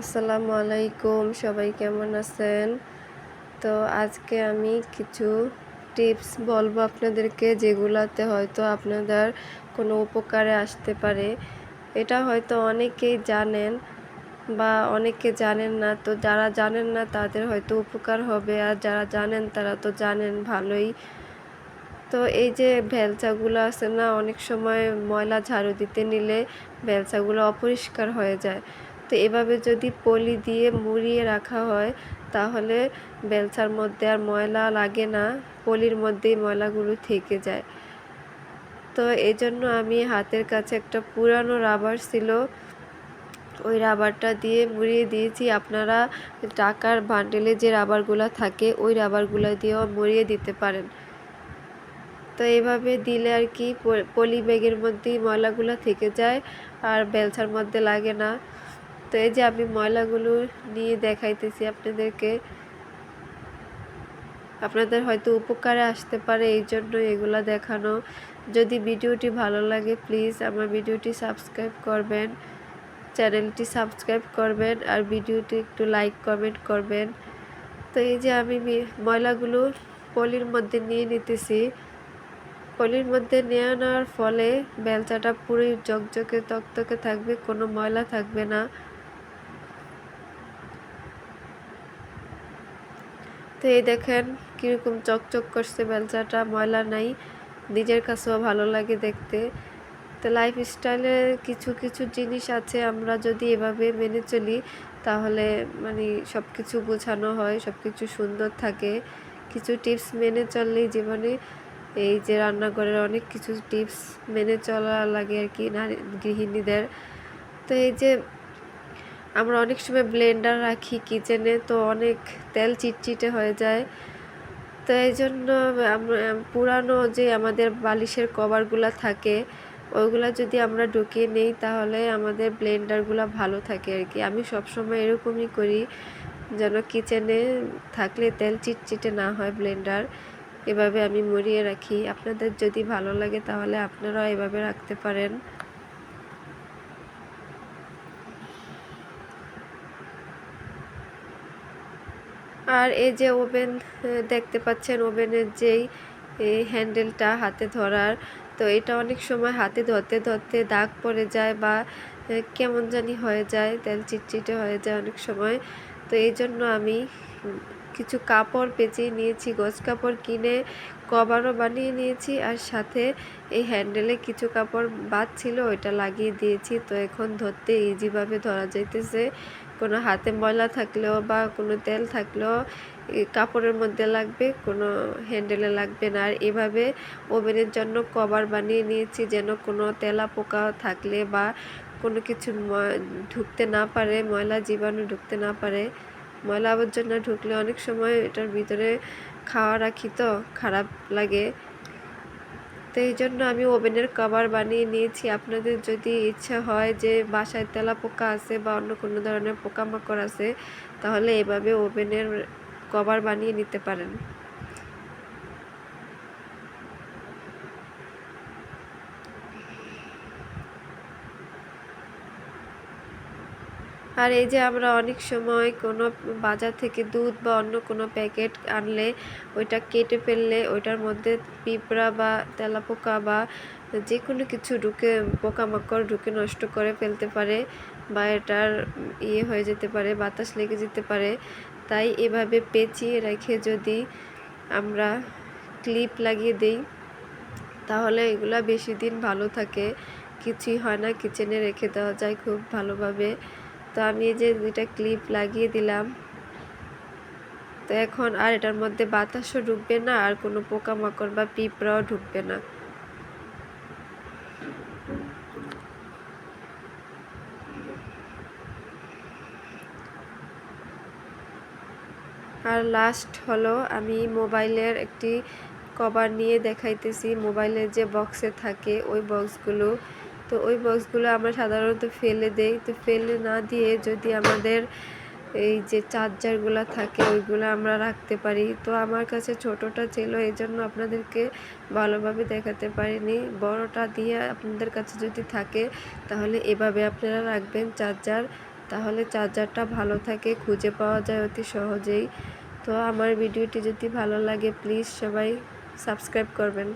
আসসালামু আলাইকুম, সবাই কেমন আছেন? তো আজকে আমি কিছু টিপস বলব আপনাদেরকে, যেগুলাতে হয়তো আপনাদের কোনো উপকারে আসতে পারে। এটা হয়তো অনেকেই জানেন বা অনেকে জানেন না, তো যারা জানেন না তাদের হয়তো উপকার হবে, আর যারা জানেন তারা তো জানেন ভালোই। তো এই যে ভেলচাগুলো আছে না, অনেক সময় ময়লা ঝাড়ু দিতে নিলে ভেলচাগুলো অপরিষ্কার হয়ে যায়। তো এভাবে যদি পলি দিয়ে মুড়িয়ে রাখা হয়, তাহলে বেলসার মধ্যে আর ময়লা লাগে না, পলির মধ্যেই ময়লাগুলো থেকে যায়। তো এই জন্য আমি হাতের কাছে একটা পুরানো রাবার ছিল, ওই রাবারটা দিয়ে মুড়িয়ে দিয়েছি। আপনারা টাকার বান্ডেলে যে রাবারগুলো থাকে, ওই রাবারগুলো দিয়েও মুড়িয়ে দিতে পারেন। তো এইভাবে দিলে আর কি পলি ব্যাগের মধ্যেই ময়লাগুলো থেকে যায়, আর বেলসার মধ্যে লাগে না। তো এই যে আমি ময়লাগুলো নিয়ে দেখাইতেছি আপনাদেরকে। আপনাদের হয়তো উপকারে আসতে পারে এই জন্য এগুলা দেখানো। যদি ভিডিওটি ভালো লাগে প্লিজ আমার ভিডিওটি সাবস্ক্রাইব করবেন, চ্যানেলটি সাবস্ক্রাইব করবেন আর ভিডিওটি একটু লাইক কমেন্ট করবেন। তো এই যে আমি ময়লাগুলো পলির মধ্যে নিয়ে নিতেছি। পলির মধ্যে নিয়ে নেওয়ার ফলে বেলচাটা পুরোই জকজকে তকতকে থাকবে, কোনো ময়লা থাকবে না। তো এই দেখেন কীরকম চকচক করছে বেলচাটা, ময়লা নাই, নিজের কাছেও ভালো লাগে দেখতে। তো লাইফ স্টাইলে কিছু কিছু জিনিস আছে আমরা যদি এভাবে মেনে চলি, তাহলে মানে সব কিছু গোছানো হয় সব কিছু সুন্দর থাকে। কিছু টিপস মেনে চললেই জীবনে এই যে রান্নাঘরের অনেক কিছু টিপস মেনে চলা লাগে আর কি, নারী গৃহিণীদের। তো এই যে আমরা অনেক সময় ব্লেন্ডার রাখি কিচেনে তো অনেক তেল চিটচিটে হয়ে যায়। তো এই জন্য পুরানো যে আমাদের বালিশের কভারগুলো থাকে ওইগুলো যদি আমরা ঢুকিয়ে নেই, তাহলে আমাদের ব্লেন্ডারগুলো ভালো থাকে আর কি। আমি সবসময় এরকমই করি, যেন কিচেনে থাকলে তেল চিটচিটে না হয় ব্লেন্ডার এভাবে আমি মরিয়ে রাখি। আপনাদের যদি ভালো লাগে, তাহলে আপনারাও এভাবে রাখতে পারেন। আর এই যে ওভেন দেখতে পাচ্ছেন ওভেনের যেই হ্যান্ডেলটা হাতে ধরার। তো এটা অনেক সময় হাতে ধরতে ধরতে দাগ পড়ে যায় বা কেমন জানি হয়ে যায়, তেল চিটচিটে হয়ে যায় অনেক সময়। তো এই জন্য আমি কিছু কাপড় পেঁচিয়ে নিয়েছি, গোছ কাপড় কিনে কভারও বানিয়ে নিয়েছি আর সাথে এই হ্যান্ডেলে কিছু কাপড় বাদ ছিল, ওইটা লাগিয়ে দিয়েছি। তো এখন ধরতে ইজিভাবে ধরা যাইতেছে। কোনো হাতে ময়লা থাকলেও বা কোনো তেল থাকলেও কাপড়ের মধ্যে লাগবে, কোনো হ্যান্ডেলে লাগবে না। আর এভাবে ওভেনের জন্য কভার বানিয়ে নিয়েছি যেন কোনো তেলা পোকা থাকলে বা কোনো কিছু ঢুকতে না পারে, ময়লা জীবাণু ঢুকতে না পারে। ময়লা আবর্জনা ঢুকলে অনেক সময় এটার ভিতরে খাওয়া রাখি তো, খারাপ লাগে। তো এই জন্য আমি ওভেনের কভার বানিয়ে নিয়েছি। আপনাদের যদি ইচ্ছা হয় যে বাসায় তেলা পোকা আছে বা অন্য কোনো ধরনের পোকামাকড় আছে, তাহলে এভাবে ওভেনের কভার বানিয়ে নিতে পারেন। আর এই যে আমরা অনেক সময় কোনো বাজার থেকে দুধ বা অন্য কোনো প্যাকেট আনলে ওইটা কেটে ফেললে ওইটার মধ্যে পিঁপড়া বা তেলাপোকা বা যে কোনো কিছু ঢুকে পোকামাকড় ঢুকে নষ্ট করে ফেলতে পারে বা এটার ইয়ে হয়ে যেতে পারে, বাতাস লেগে যেতে পারে। তাই এভাবে পেঁচিয়ে রেখে যদি আমরা ক্লিপ লাগিয়ে দিই, তাহলে এগুলা বেশি দিন ভালো থাকে। কিছুই হয় না কিচেনে রেখে দেওয়া যায় খুব ভালোভাবে। তো আমি এই যে দুইটা ক্লিপ লাগিয়ে দিলাম। তো এখন আর এটার মধ্যে বাতাসও ঢুকবে না, আর কোনো পোকামাকড় বা পিঁপড়াও ঢুকবে না। আর লাস্ট হলো আমি মোবাইলের একটি কভার নিয়ে দেখাইতেছি। মোবাইলের যে বক্সে থাকে, ওই বক্সগুলো তো ওই বক্সগুলো আমরা সাধারণত ফেলে দেই। তো ফেলে না দিয়ে যদি আমাদের এই যে চার্জারগুলো থাকে, ওইগুলো আমরা রাখতে পারি। তো আমার কাছে ছোটোটা ছিল এই জন্য আপনাদেরকে ভালোভাবে দেখাতে পারিনি। বড়টা দিয়ে আপনাদের কাছে যদি থাকে, তাহলে এভাবে আপনারা রাখবেন চার্জার। তাহলে চার্জারটা ভালো থাকে, খুঁজে পাওয়া যায় অতি সহজেই। তো আমার ভিডিওটি যদি ভালো লাগে, প্লিজ সবাই সাবস্ক্রাইব করবেন।